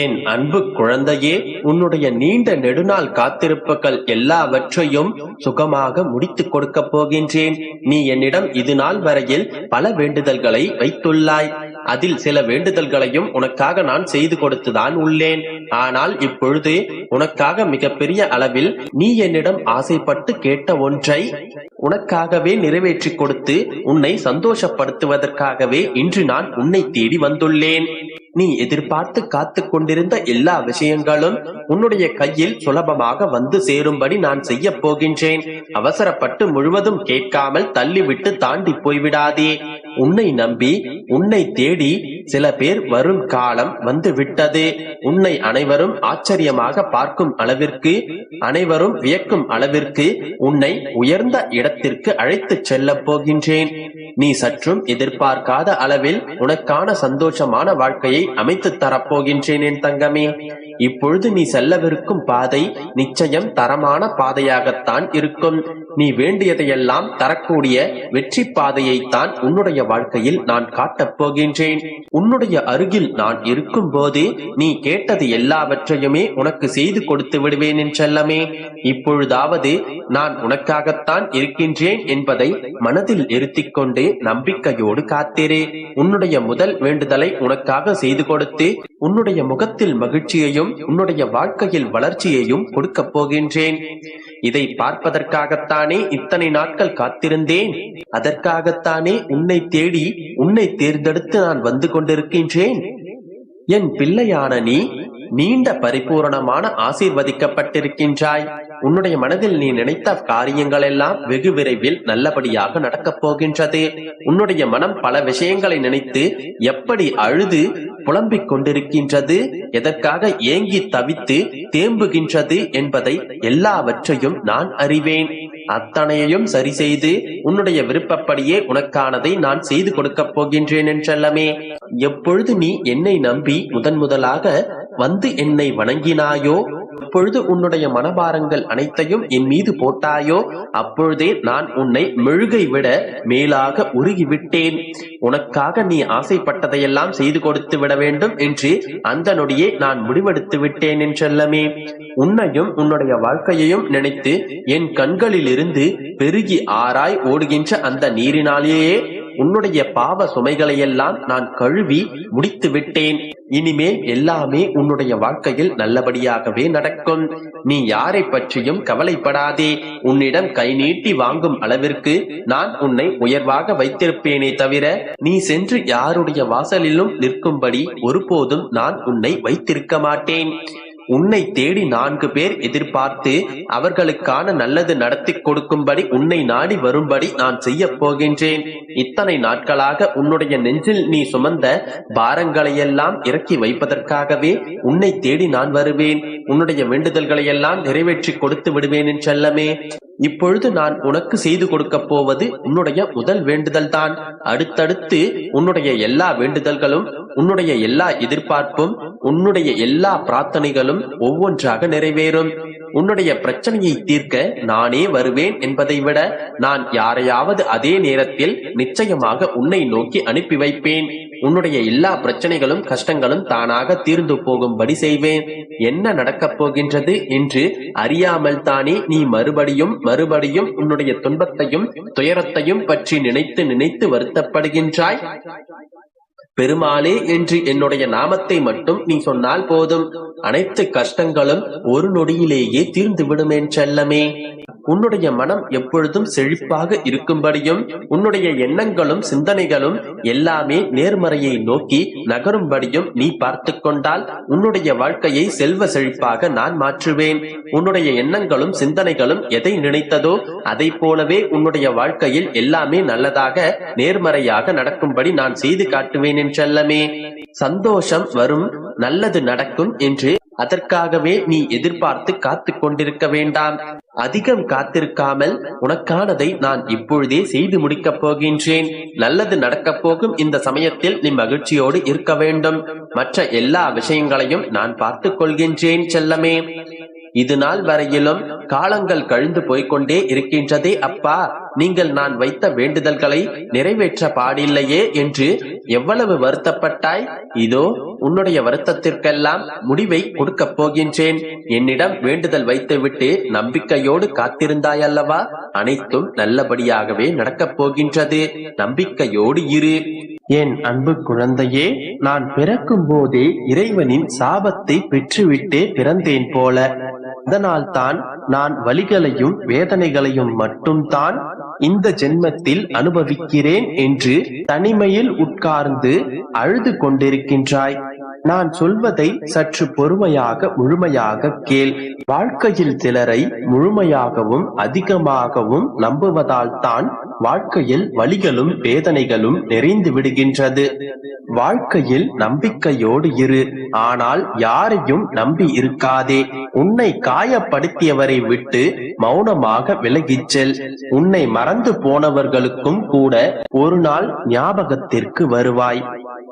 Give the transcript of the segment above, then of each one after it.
என் அன்பு குழந்தையே உன்னுடைய நீண்ட நெடுநாள் காத்திருப்புகள் எல்லாவற்றையும் சுகமாக முடித்துக் கொடுக்கப் போகின்றேன். நீ என்னிடம் இது நாள் வரையில் பல வேண்டுதல்களை வைத்துள்ளாய். அதில் சில வேண்டுதல்களையும் உனக்காக நான் செய்து கொடுத்துதான் உள்ளேன். ஆனால் இப்பொழுது உனக்காக மிகப்பெரிய அளவில் நீ என்னிடம் ஆசைப்பட்டு கேட்ட ஒன்றை உனக்காகவே நிறைவேற்றி கொடுத்து உன்னை சந்தோஷப்படுத்துவதற்காகவே இன்று நான் உன்னை தேடி வந்துள்ளேன். நீ எதிர்பார்த்து காத்து கொண்டிருந்த எல்லா விஷயங்களும் உன்னுடைய கையில் சுலபமாக வந்து சேரும்படி நான் செய்ய போகின்றேன். அவசரப்பட்டு முழுவதும் கேட்காமல் தள்ளிவிட்டு தாண்டி போய்விடாதே. உன்னை நம்பி உன்னை தேடி சில பேர் வரும் காலம் வந்து விட்டது உன்னை அனைவரும் ஆச்சரியமாக பார்க்கும் அளவிற்கு அனைவரும் வியக்கும் அளவிற்கு உன்னை உயர்ந்த இடத்திற்கு அழைத்துச் செல்லப் போகின்றேன். நீ சற்றும் எதிர்பார்க்காத அளவில் உனக்கான சந்தோஷமான வாழ்க்கையை அமைத்து தரப்போகின்றேன் என் தங்கமே. இப்பொழுது நீ செல்லவிருக்கும் பாதை நிச்சயம் தரமான பாதையாகத்தான் இருக்கும். நீ வேண்டியதையெல்லாம் தரக்கூடிய வெற்றி பாதையைத்தான் உன்னுடைய வாழ்க்கையில் நான் காட்டப் போகின்றேன் உன்னுடைய அருகில் நான் இருக்கும் போதே நீ கேட்டது எல்லாவற்றையுமே உனக்கு செய்து கொடுத்து விடுவேன் என்றல்லமே இப்பொழுதாவது நான் உனக்காகத்தான் இருக்கின்றேன் என்பதை மனதில் இருத்திக் கொண்டு நம்பிக்கையோடு காத்திரே. உன்னுடைய முதல் வேண்டுதலை உனக்காக செய்து கொடுத்து உன்னுடைய முகத்தில் மகிழ்ச்சியையும் உன்னுடைய வாழ்க்கையில் வளர்ச்சியையும் கொடுக்கப் போகின்றேன். இதை பார்ப்பதற்காகத்தானே இத்தனை நாட்கள் காத்திருந்தேன். அதற்காகத்தானே உன்னை தேடி உன்னை தேர்ந்தெடுத்து நான் வந்து கொண்டிருக்கின்றேன். என் பிள்ளையான நீ நீண்ட பரிபூரணமான ஆசீர்வதிக்கப்பட்டிருக்கின்றாய். உன்னுடைய மனதில் நீ நினைத்த காரியங்கள் எல்லாம் வெகு விரைவில் நல்லபடியாக நடக்கப் போகின்றது. உன்னுடைய மனம் பல விஷயங்களை நினைத்து எப்படி அழுது புலம்பிக் கொண்டிருக்கின்றது எதற்காக ஏங்கி தவித்து தேம்புகின்றது என்பதை எல்லாவற்றையும் நான் அறிவேன். அத்தனையையும் சரி செய்து உன்னுடைய விருப்பப்படியே உனக்கானதை நான் செய்து கொடுக்கப் போகின்றேன் என்றல்லமே. எப்பொழுது நீ என்னை நம்பி முதன் முதலாக வந்து என்னை வணங்கினாயோ? எப்பொழுது உன்னுடைய மனபாரங்கள் அனைத்தையும் என் மீது போட்டாயோ? அப்பொழுதே நான் உன்னை மெழுகை விட மேலாக உருகிவிட்டேன். உனக்காக நீ ஆசைப்பட்டதையெல்லாம் செய்து கொடுத்து விட வேண்டும் என்று அந்த நொடியே நான் முடிவெடுத்து விட்டேன் என்றல்லமே உன்னையும் உன்னுடைய வாழ்க்கையையும் நினைத்து என் கண்களிலிருந்து பெருகி ஆராய் ஓடுகின்ற அந்த நீரினாலேயே உன்னுடைய பாவ சுமைகளையெல்லாம் நான் கழுவி முடித்து விட்டேன். இனிமேல் எல்லாமே உன்னுடைய வாழ்க்கையில் நல்லபடியாகவே நடக்கும். நீ யாரை பற்றியும் கவலைப்படாதே. உன்னிடம் கை நீட்டி வாங்கும் அளவிற்கு நான் உன்னை உயர்வாக வைத்திருப்பேனே தவிர நீ சென்று யாருடைய வாசலிலும் நிற்கும்படி ஒருபோதும் நான் உன்னை வைத்திருக்க மாட்டேன். உன்னை தேடி நான்கு பேர் எதிர்பார்த்து அவர்களுக்கான நல்லது நடத்தி கொடுக்கும்படி உன்னை நாடி வரும்படி நான் செய்ய போகின்றேன். இத்தனை நாட்களாக உன்னுடைய நெஞ்சில் நீ சுமந்த பாரங்களையெல்லாம் இறக்கி வைப்பதற்காகவே உன்னை தேடி நான் வருவேன். உன்னுடைய வேண்டுதல்களை எல்லாம் நிறைவேற்றி கொடுத்து விடுவேன் என் செல்லமே. இப்பொழுது நான் உனக்கு செய்து கொடுக்க போவது உன்னுடைய முதல் வேண்டுதல் தான் அடுத்தடுத்து உன்னுடைய எல்லா வேண்டுதல்களும் உன்னுடைய எல்லா எதிர்பார்ப்பும் உன்னுடைய எல்லா பிரார்த்தனைகளும் ஒவ்வொன்றாக நிறைவேறும். உன்னுடைய பிரச்சனையை தீர்க்க நானே வருவேன் என்பதை விட நான் யாரையாவது அதே நேரத்தில் நிச்சயமாக உன்னை நோக்கி அனுப்பி வைப்பேன். உன்னுடைய எல்லா பிரச்சனைகளும் கஷ்டங்களும் தானாக தீர்ந்து போகும்படி செய்வேன். என்ன நடக்கப் போகின்றது என்று அறியாமல் தானே நீ மறுபடியும் மறுபடியும் உன்னுடைய துன்பத்தையும் துயரத்தையும் பற்றி நினைத்து நினைத்து வருத்தப்படுகின்றாய்? பெருமாளே என்று என்னுடைய நாமத்தை மட்டும் நீ சொன்னால் போதும். அனைத்து கஷ்டங்களும் ஒரு நொடியிலேயே தீர்ந்து விடுமேன் செல்லமே. உன்னுடைய மனம் எப்பொழுதும் செழிப்பாக இருக்கும்படியும் உன்னுடைய எண்ணங்களும் சிந்தனைகளும் எல்லாமே நேர்மறையை நோக்கி நகரும்படியும் நீ பார்த்து கொண்டால் உன்னுடைய வாழ்க்கையை செல்வ செழிப்பாக நான் மாற்றுவேன். உன்னுடைய எண்ணங்களும் சிந்தனைகளும் எதை நினைத்ததோ அதை போலவே உன்னுடைய வாழ்க்கையில் எல்லாமே நல்லதாக நேர்மறையாக நடக்கும்படி நான் செய்து காட்டுவேன் என்றல்லமே சந்தோஷம் வரும் நல்லது நடக்கும் என்று அதற்காகவே நீ எதிர்பார்த்து காத்து கொண்டிருக்க வேண்டாம். அதிகம் காத்திருக்காமல் உனக்கானதை நான் இப்பொழுதே செய்து முடிக்கப் போகின்றேன். நல்லது நடக்கப் போகும் இந்த சமயத்தில் நீ மகிழ்ச்சியோடு இருக்க வேண்டும். மற்ற எல்லா விஷயங்களையும் நான் பார்த்துக் கொள்கின்றேன் செல்லமே. இது நாள் வரையிலும் காலங்கள் கழிந்து போய்கொண்டே இருக்கின்றதே அப்பா. நீங்கள் நான் வைத்த வேண்டுதல்களை நிறைவேற்ற பாடில்லையே என்று எவ்வளவு வருத்தப்பட்டாய்? இதோ உன்னுடைய வருத்தத்திற்கெல்லாம் முடிவை கொடுக்கப் போகின்றேன். என்னிடம் வேண்டுதல் வைத்துவிட்டு நம்பிக்கையோடு காத்திருந்தாய் அல்லவா அனைத்தும் நல்லபடியாகவே நடக்கப் போகின்றது. நம்பிக்கையோடு இரு. என் அன்பு குழந்தையே நான் பிறக்கும் போதே இறைவனின் சாபத்தை பெற்றுவிட்டே பிறந்தேன் போல. அதனால்தான் நான் வலிகளையும் வேதனைகளையும் மட்டும்தான் இந்த ஜென்மத்தில் அனுபவிக்கிறேன் என்று தனிமையில் உட்கார்ந்து அழுது கொண்டிருக்கின்றாய். நான் சொல்வதை சற்று பொறுமையாக முழுமையாக கேள். வாழ்க்கையில் சிலரை முழுமையாகவும் அதிகமாகவும் நம்புவதால் தான் வாழ்க்கையில் வழிகளும் வேதனைகளும் நிறைந்து விடுகின்றது. வாழ்க்கையில் நம்பிக்கையோடு இரு. ஆனால் யாரையும் நம்பி இருக்காதே. உன்னை காயப்படுத்தியவரை விட்டு மௌனமாக விலகிச் செல். உன்னை மறந்து போனவர்களுக்கும் கூட ஒரு நாள் ஞாபகத்திற்கு வருவாய்.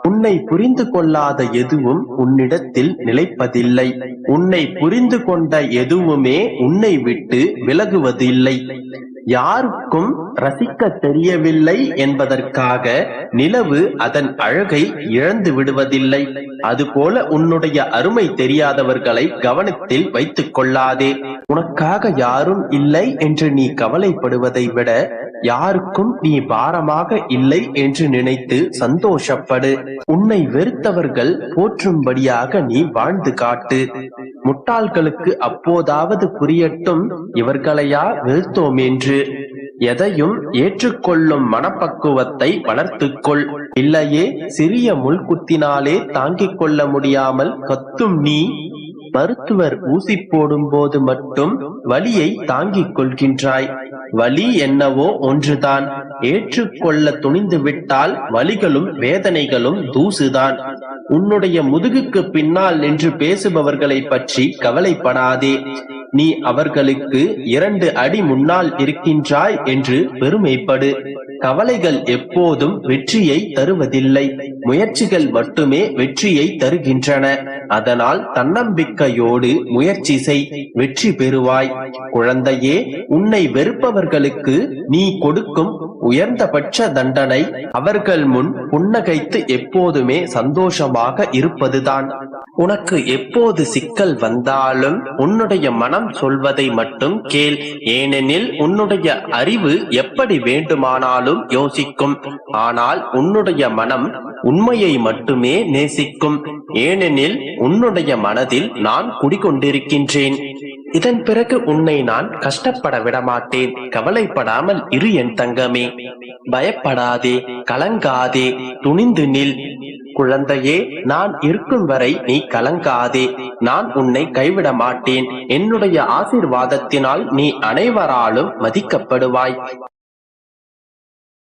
உன்னை புரிந்து கொள்ளாத எதுவும் உன்னிடத்தில் நிலைப்பதில்லை. உன்னை புரிந்து கொண்ட எதுவுமே உன்னை விட்டு விலகுவதில்லை. யாருக்கும் ரசிக்க தெரியவில்லை என்பதற்காக நிலவு அதன் அழகை இழந்து விடுவதில்லை. அதுபோல உன்னுடைய அருமை தெரியாதவர்களை கவனத்தில் வைத்துக் கொள்ளாதே. உனக்காக யாரும் இல்லை என்று நீ கவலைப்படுவதை விட யாருக்கும் நீ பாரமாக இல்லை என்று நினைத்து சந்தோஷப்படு. உன்னை வெறுத்தவர்கள் போற்றும்படியாக நீ வாழ்ந்து காட்டு. முட்டாள்களுக்கு அப்போதாவது புரியட்டும் இவர்களையா வெறுத்தோம் என்று எதையும் ஏற்றுக்கொள்ளும் மனப்பக்குவத்தை வளர்த்துக்கொள். இல்லையே சிறிய முள் குத்தினாலே தாங்கிக் கொள்ள முடியாமல் கத்தும் நீ. மருத்துவர் ஊசி போடும் போது மட்டும் வலியை தாங்கிக் கொள்கின்றாய். வலி என்னவோ ஒன்றுதான். ஏற்றுக்கொள்ள துணிந்து விட்டால் வலிகளும் வேதனைகளும் தூசுதான். உன்னுடைய முதுகுக்கு பின்னால் நின்று பேசுபவர்களை பற்றி கவலைப்படாதே. நீ அவர்களுக்கு இரண்டு அடி முன்னால் இருக்கின்றாய் என்று பெருமைப்படு. கவலைகள் எப்போதும் வெற்றியை தருவதில்லை. முயற்சிகள் மட்டுமே வெற்றியை தருகின்றன. அதனால் தன்னம்பிக்கையோடு முயற்சி செய். வெற்றி பெறுவாய். குழந்தையே உன்னை வெறுப்பவர்களுக்கு நீ கொடுக்கும் உயர்ந்தபட்ச தண்டனை அவர்கள் முன் புன்னகைத்து எப்போதுமே சந்தோஷமாக இருப்பதுதான். உனக்கு எப்போது சிக்கல் வந்தாலும் உன்னுடைய மனம் சொல்வதை மட்டும் கேள். ஏனெனில் உன்னுடைய அறிவு எப்படி வேண்டுமானாலும் யோசிக்கும். ஆனால் உன்னுடைய மனம் உண்மையை மட்டுமே நேசிக்கும். ஏனெனில் உன்னுடைய மனதில் நான் குடிகொண்டிருக்கின்றேன். இதன் பிறகு உன்னை நான் கஷ்டப்பட விடமாட்டேன். கவலைப்படாமல் இரு என் தங்கமே. பயப்படாதே கலங்காதே துணிந்து நில். குழந்தையே நான் இருக்கும் வரை நீ கலங்காதே. நான் உன்னை கைவிட மாட்டேன் என்னுடைய ஆசீர்வாதத்தினால் நீ அனைவராலும் மதிக்கப்படுவாய்.